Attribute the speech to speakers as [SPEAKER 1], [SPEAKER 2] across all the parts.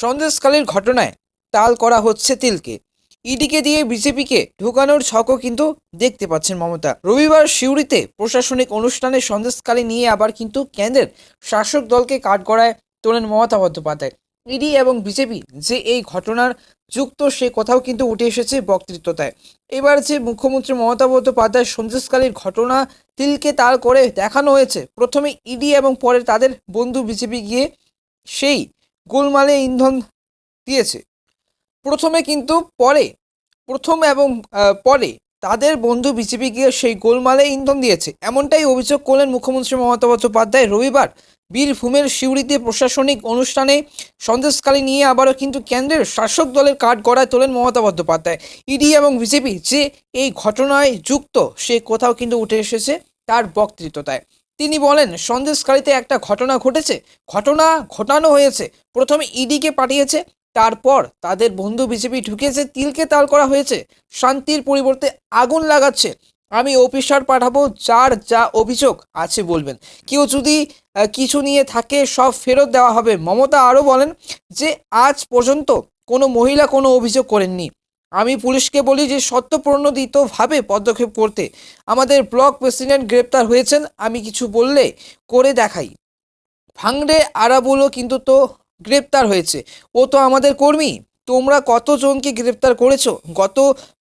[SPEAKER 1] সন্দেশকালের ঘটনায় তাল করা হচ্ছে তিলকে। ইডিকে দিয়ে বিজেপিকে ঢোকানোর ছকও কিন্তু দেখতে পাচ্ছেন মমতা। রবিবার সিউড়িতে প্রশাসনিক অনুষ্ঠানে সন্দেশকালী নিয়ে আবার কিন্তু কেন্দ্রের শাসক দলকে কাঠগড়ায় তোলেন মমতা বন্দ্যোপাধ্যায়। ইডি এবং বিজেপি যে এই ঘটনার যুক্ত, সে কথাও কিন্তু উঠে এসেছে বক্তৃত্বতায়। এবার যে মুখ্যমন্ত্রী মমতা বন্দ্যোপাধ্যায় সন্দেশকালীর ঘটনা তিলকে তাল করে দেখানো হয়েছে, প্রথমে ইডি এবং পরে তাদের বন্ধু বিজেপি গিয়ে সেই গোলমালে ইন্ধন দিয়েছে। প্রথমে কিন্তু পরে, প্রথম এবং পরে তাদের বন্ধু বিজেপি গিয়ে সেই গোলমালে ইন্ধন দিয়েছে। এমনটাই অভিযোগ করলেন মুখ্যমন্ত্রী মমতা বন্দ্যোপাধ্যায় রবিবার বীরভূমের সিউড়িতে প্রশাসনিক অনুষ্ঠানে সন্দেশকালী নিয়ে আবারও কিন্তু কেন্দ্রের শাসক দলের কাঠ গড়ায় তোলেন মমতা বন্দ্যোপাধ্যায়। ইডি এবং বিজেপি যে এই ঘটনায় যুক্ত, সে কোথাও কিন্তু উঠে এসেছে তার বক্তৃত্বতায় তিনি বলেন সন্দেশকারীতে একটা ঘটনা ঘটেছে। ঘটনা ঘটানো হয়েছে। প্রথমে ইডিকে পাঠিয়েছে, তারপর তাদের বন্ধু বিজেপি ঢুকেছে তিলকে তাল করা হয়েছে। শান্তির পরিবর্তে আগুন লাগাচ্ছে। আমি অফিসার পাঠাবো, যার যা অভিযোগ আছে বলবেন। কেউ যদি কিছু নিয়ে থাকে, সব ফেরত দেওয়া হবে। মমতা আরও বলেন যে, আজ পর্যন্ত কোনো মহিলা কোনো অভিযোগ করেননি। আমি পুলিশকে বলি যে সত্যপ্রণোদিতভাবে পদক্ষেপ করতে। আমাদের ব্লক প্রেসিডেন্ট গ্রেপ্তার হয়েছেন, আমি কিছু বললে করে দেখাই। ভাঙড়ে আরাবুলও কিন্তু তো গ্রেপ্তার হয়েছে। ও তো আমাদের কর্মী। তোমরা কতজনকে গ্রেপ্তার করেছ? গত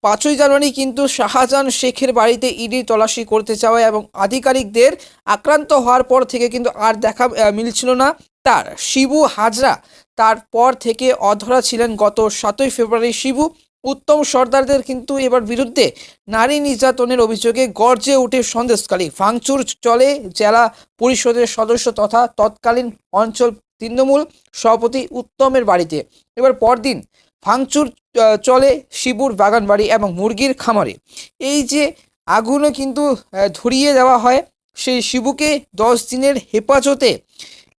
[SPEAKER 1] পাঁচই জানুয়ারি কিন্তু শাহজাহান শেখের বাড়িতে ইডি তল্লাশি করতে চাওয়া এবং আধিকারিকদের আক্রান্ত হওয়ার পর থেকে কিন্তু আর দেখা মিলছিল না তার। শিবু হাজরা তারপর থেকে অধরা ছিলেন গত সাতই ফেব্রুয়ারি শিবু। উত্তম সর্দারদের কিন্তু এবার বিরুদ্ধে নারী নির্যাতনের অভিযোগে গর্জে উঠে সন্দেশকালী ফাংচুর চলে জেলা পরিষদের সদস্য তথা তৎকালীন অঞ্চল তৃণমূল সভাপতি উত্তমের বাড়িতে। এবার পরদিন আহ, চলে শিবুর বাগানবাড়ি এবং মুরগির খামারে। এই যে আগুনও কিন্তু ধরিয়ে দেওয়া হয় সেই শিবুকে দশ দিনের হেফাজতে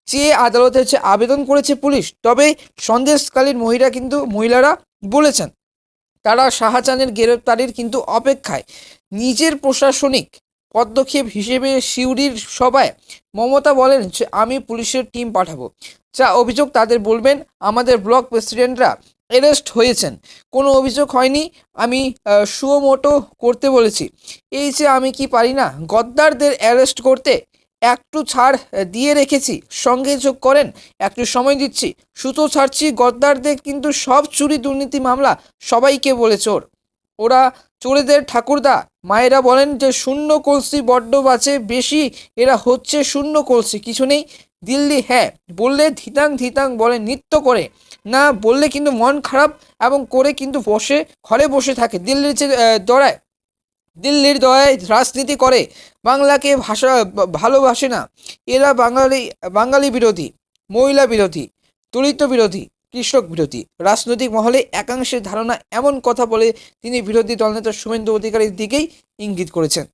[SPEAKER 1] চেয়ে আদালতে হচ্ছে আবেদন করেছে পুলিশ। তবে সন্দেশকালীন মহিলা কিন্তু মহিলারা বলেছেন তারা শাহজাহানের গ্রেপ্তারির কিন্তু অপেক্ষায়। নিজের প্রশাসনিক পদক্ষেপ হিসেবে সিউড়ির সভায় মমতা বলেন যে, আমি পুলিশের টিম পাঠাবো। যা অভিযোগ তাদের বলবেন, আমাদের ব্লক প্রেসিডেন্টরা অ্যারেস্ট হয়েছেন। কোনো অভিযোগ হয়নি, আমি সুমোটো করতে বলেছি। এই যে আমি কি পারি না? গদ্দারদের অ্যারেস্ট করতে একটু ছাড় দিয়ে রেখেছি। সঙ্গে যোগ করেন, একটু সময় দিচ্ছি। সুতো ছাড়ছি, গদ্দারদের কিন্তু সব চুরি, দুর্নীতি মামলা, সবাইকে বলে চোর। ওরা চোরেদের ঠাকুরদা। মায়েরা বলেন যে, শূন্য কলসি বড্ড বাঁচে বেশি এরা হচ্ছে শূন্য কলসি, কিছু নেই। দিল্লি হ্যাঁ বললে ধিতাং ধিতাং বলে নৃত্য করে। না, বললে কিন্তু মন খারাপ এবং করে কিন্তু বসে, ঘরে বসে থাকে। দিল্লির যে দরায় দিল্লির দয়ায় রাজনীতি করে। বাংলাকে ভাষা, ভালোবাসে না। এরা বাঙালি বাঙালি বিরোধী, মহিলা বিরোধী, দলিত বিরোধী, কৃষক বিরোধী। রাজনৈতিক মহলে একাংশের ধারণা এমন কথা বলে তিনি বিরোধী দলনেতা শুভেন্দু অধিকারীর দিকেই ইঙ্গিত করেছেন।